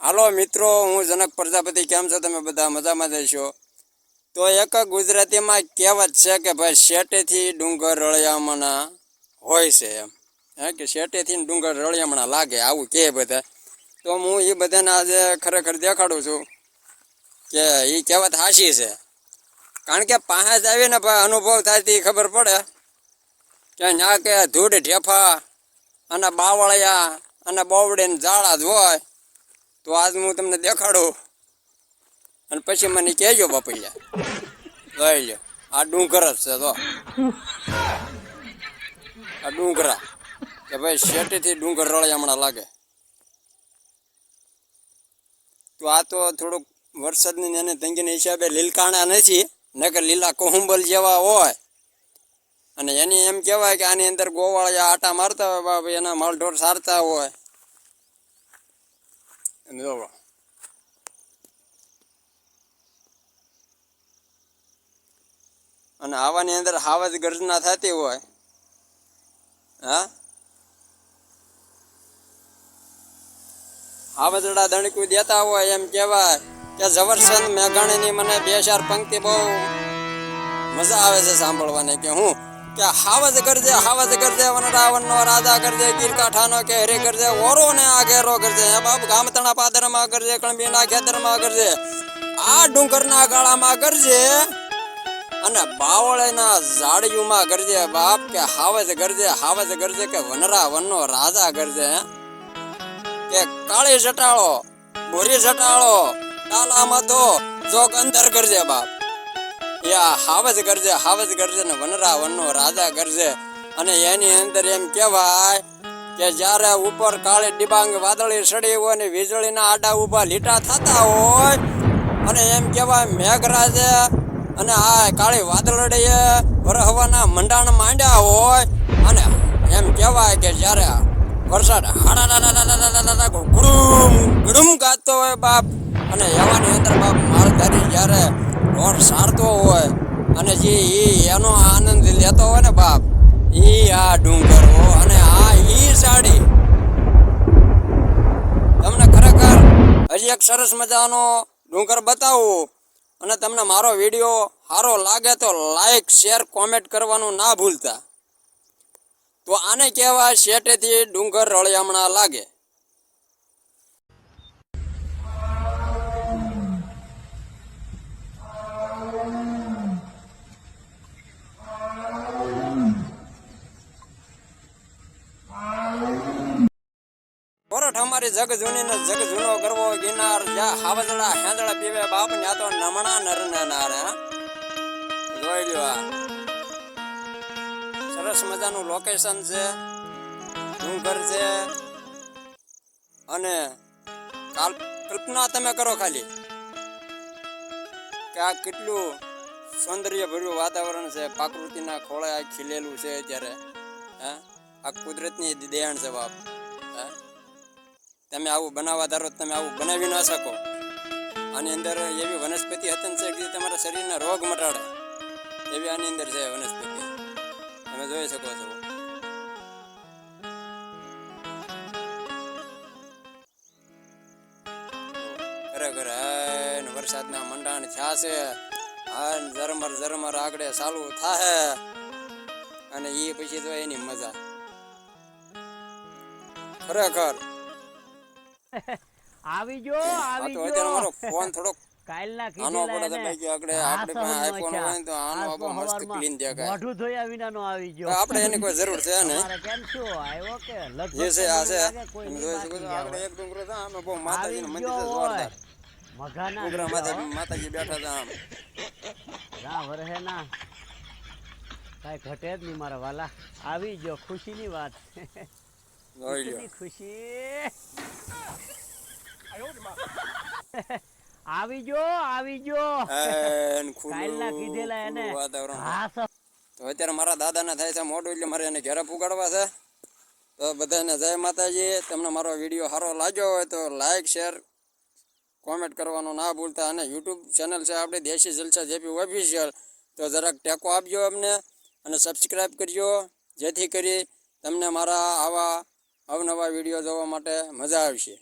હાલો મિત્રો, હું જનક પ્રજાપતિ, કેમ છો તમે બધા? મજામાં જઈશો તો એક ગુજરાતીમાં કહેવત છે કે ભાઈ, શેટેથી ડુંગર રળિયામણા હોય છે એમ. હે કે શેટેથી ડુંગર રળિયામણા લાગે, આવું કહે બધા. તો હું એ બધાને આજે ખરેખર દેખાડું છું કે એ કહેવત હાશી છે. કારણ કે પાસે જ આવીને ભાઈ અનુભવ થાય તે ખબર પડે કે ના કે ધૂળ ઢેફા અને બાવળિયા અને બોવડીને ઝાડા જ હોય. તો આજ હું તમને દેખાડું. અને પછી મને કહેજો બાપૈયા. લઈ લો આ ડુંગર જ છે તો આ ડુંગરા. કે ભાઈ શેટીથી ડુંગર રળે હમણાં લાગે. તો આ તો થોડુંક વરસાદની અને તંગીના હિસાબે લીલકાણા નથી. નકર લીલા કોહુંબલ જેવા હોય. અને એની એમ કહેવાય કે આની અંદર ગોવાળા આટા મારતા હોય, બાપ, એના માલઢોર સારતા હોય. અને જોવો અને આવાની અંદર હાવજ ગર્જના થતી હોય, હા? હાવજડા દણકું દેતા હોય એમ કહેવાય કે ઝવરચંદ મેઘાણીની મને બે ચાર પંક્તિ બહુ મજા આવે છે સાંભળવાની કે હું કે હાવજ કરજે હાવજ કરજે વનરાવનનો રાજા કરજે, ગીરકાંઠાનો કે હરે કરજે ઓરો ને આ ઘેરો કરજે, હે બાપ, ગામતણા પાદરમાં કરજે, કણબીના ખેતરમાં કરજે, આ ડુંગરના ગાળામાં કરજે અને બાવળેના ઝાડિયુમાં કરજે બાપ, કે હાવજ કરજે હાવજ કરજે, કે વનરા વનનો રાજા કરજે કે કાળી જટાળો, ભૂરી જટાળો ટાલામાં તો જોગ અંદર કરજે બાપ. યા હાવજ ગરજે હાવજ ગરજે ને વનરા વનનો રાજા ગરજે. અને એની અંદર એમ કહેવાય કે જ્યારે ઉપર કાળી ડિબાંગ વાદળી સડી હોય અને વીજળીના આડા ઊભા લીટા થતા હોય, અને એમ કહેવાય મેઘરાજે અને આ કાળી વાદળડીએ વરહવાના મંડાણ માંડ્યા હોય, અને એમ કહેવાય કે જ્યારે વરસાદ ગુડુમ ગુડુમ ગાતો હોય બાપ, અને એવાની અંદર બાપ માલધારી જ્યારે ઢોર સારતો હોય અને જે એ એનો આનંદ લેતો હોય ને બાપ ઈ આ ડુંગરો અને આ ઈ સાડી. તમને ખરેખર હજી એક સરસ મજાનો ડુંગર બતાવું અને તમને મારો વીડિયો સારો લાગે તો લાઈક શેર કોમેન્ટ કરવાનું ના ભૂલતા. તો આને કહેવાય શેટેથી ડુંગર રળિયામણા લાગે. કોરઠ અમારી જગ જૂની ને જગ જૂનો કરવો ગિનાર, જ્યાં હાવજડા હેંદડા પીવે બાપ ને તો નમણા નર ને નાર જોઈ લ્યો આ. સરસ મજાનું લોકેશન છે, ડુંગર છે, અને કાલ કલ્પના તમે કરો ખાલી કે આ કેટલું સૌંદર્ય ભર્યું વાતાવરણ છે પ્રકૃતિના ખોળે આ ખીલેલું છે અત્યારે, હે? આ કુદરતની દેણ છે બાપ. તમે આવું બનાવવા ધારો તમે આવું બનાવી ના શકો. આની અંદર એવી વનસ્પતિ હતન છે કે તમારા શરીરના રોગ મટાડે. એવી આની અંદર છે વનસ્પતિ. તમે જોઈ શકો છો. ખરેખર વરસાદના મંડાણ થયા છે હા ને ઝરમર ઝરમર આગળ ચાલુ થાય અને એ પછી તો એની મજા. ખરેખર આવી જો આવી જો. ફોન થોડો કાલના કીધેલા એને. આપણે આપણે iPhone હોય તો આનો આપો મસ્ત ક્લીન દેખાય. મોઢું ધોયા વિનાનો આવી ગયો આપણે એની કોઈ જરૂર છે ને? મારે કેમ છો? આવ્યો કે? લગભગ જે છે આ છે. તમે જોઈ શકો છો આપણે એક ડુંગરો છે આમે બહુ માતાજીનું મંદિર છે જોરદાર. મઘાના ડુંગરા લીધા માતાજી બેઠા છે આમ. ના વરહે ના. કાંઈ ઘટે જ નહીં મારા વાલા. આવી ગયો ખુશીની વાત. ખુશી આવી જો આવી જો કાલના કીધેલા એને ખુલ્લું તો અત્યારે મારા દાદાને થાય છે મોઢું એટલે મારે એને ઘેરે પુગાડવા છે. તો બધાને જય માતાજી. તમને મારો વીડિયો સારો લાગ્યો હોય તો લાઈક શેર કોમેન્ટ કરવાનું ના ભૂલતા. અને યુટ્યુબ ચેનલ છે આપણી દેશી જલસા જેપી ઓફિશિયલ તો જરાક ટેકો આપજો અમને અને સબસ્ક્રાઈબ કરજો. જેથી કરી તમને મારા આવા અવનવા વીડિયો જોવા માટે મજા આવશે.